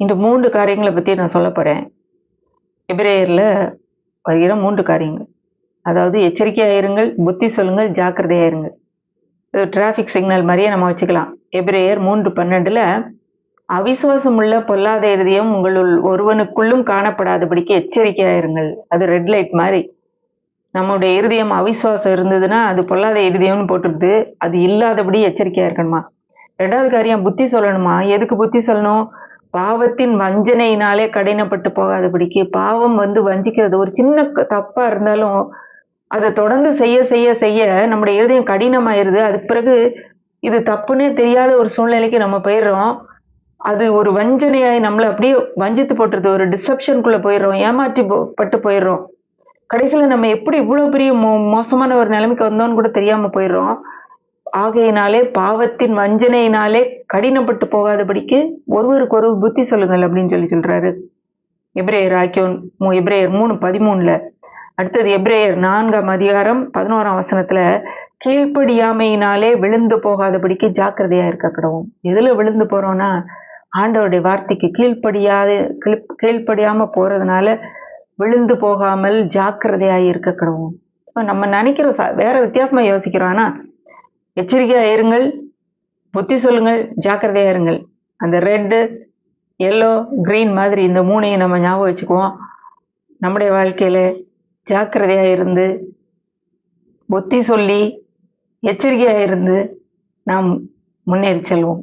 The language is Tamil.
இந்த மூன்று காரியங்களை பற்றி நான் சொல்ல போகிறேன் எபிரேயரில் வருகிற மூன்று காரியங்கள். அதாவது எச்சரிக்கையாக இருங்கள் புத்தி சொல்லுங்கள் ஜாக்கிரதையாக இருங்கள் இது டிராஃபிக் சிக்னல் மாதிரியே நம்ம வச்சுக்கலாம். எபிரேயர் மூன்று பன்னெண்டில் அவிசுவாசம் உள்ள பொல்லாத இருதயம் உங்களுள் ஒருவனுக்குள்ளும் காணப்படாதபடிக்கு எச்சரிக்கையாக இருங்கள் அது ரெட் லைட் மாதிரி. நம்முடைய இருதயம் அவிசுவாசம் இருந்ததுன்னா அது பொல்லாத இருதயம்னு போட்டுருது அது இல்லாதபடி எச்சரிக்கையாக இருக்கணுமா? ரெண்டாவது காரியம் புத்தி சொல்லணுமா? எதுக்கு புத்தி சொல்லணும்? பாவத்தின் வஞ்சனையினாலே கடினப்பட்டு போகாதபடிக்கு பாவம் வந்து வஞ்சிக்கிறது. ஒரு சின்ன தப்பா இருந்தாலும் அதை தொடர்ந்து செய்ய செய்ய செய்ய நம்முடைய இருதயம் கடினமாயிருது. அதுக்கு பிறகு இது தப்புன்னே தெரியாத ஒரு சூழ்நிலைக்கு நம்ம போயிடுறோம். அது ஒரு வஞ்சனையாய் நம்மளை அப்படியே வஞ்சித்து போட்டுருது. ஒரு டிசப்ஷனுக்குள்ள போயிடுறோம். ஏமாற்றி போ- பட்டு போயிடுறோம். கடைசியில் நம்ம எப்படி இவ்வளோ பெரிய மோ மோசமான ஒரு நிலைமைக்கு வந்தோம்னு கூட தெரியாம போயிடுறோம். ஆகையினாலே பாவத்தின் வஞ்சனையினாலே கடினப்பட்டு போகாதபடிக்கு ஒருவருக்கு ஒரு புத்தி சொல்லுங்கள் அப்படின்னு சொல்லி சொல்றாரு. எப்ரேயர் ஆக்கியோன் மூ எப்ரேயர் மூணு பதிமூணுல. அடுத்தது எப்ரேயர் நான்காம் அதிகாரம் பதினோராம் வசனத்துல கீழ்ப்படியாமையினாலே விழுந்து போகாதபடிக்கு ஜாக்கிரதையா இருக்க கிடவும் எதுல விழுந்து போறோம்னா ஆண்டவருடைய வார்த்தைக்கு கீழ்ப்படியாத கீழ்- கீழ்ப்படியாம போறதுனால விழுந்து போகாமல் ஜாக்கிரதையா இருக்க கிடவும் நம்ம நினைக்கிற வேற வித்தியாசமா யோசிக்கிறோம். ஆனா எச்சரிக்கையாக இருங்கள். புத்தி சொல்லுங்கள். ஜாக்கிரதையாக இருங்கள். அந்த ரெட்டு எல்லோ க்ரீன் மாதிரி இந்த மூணையும் நம்ம ஞாபகம் வச்சுக்குவோம். நம்முடைய வாழ்க்கையில் ஜாக்கிரதையாக இருந்து புத்தி சொல்லி எச்சரிக்கையாக இருந்து நாம் முன்னேறி செல்வோம்.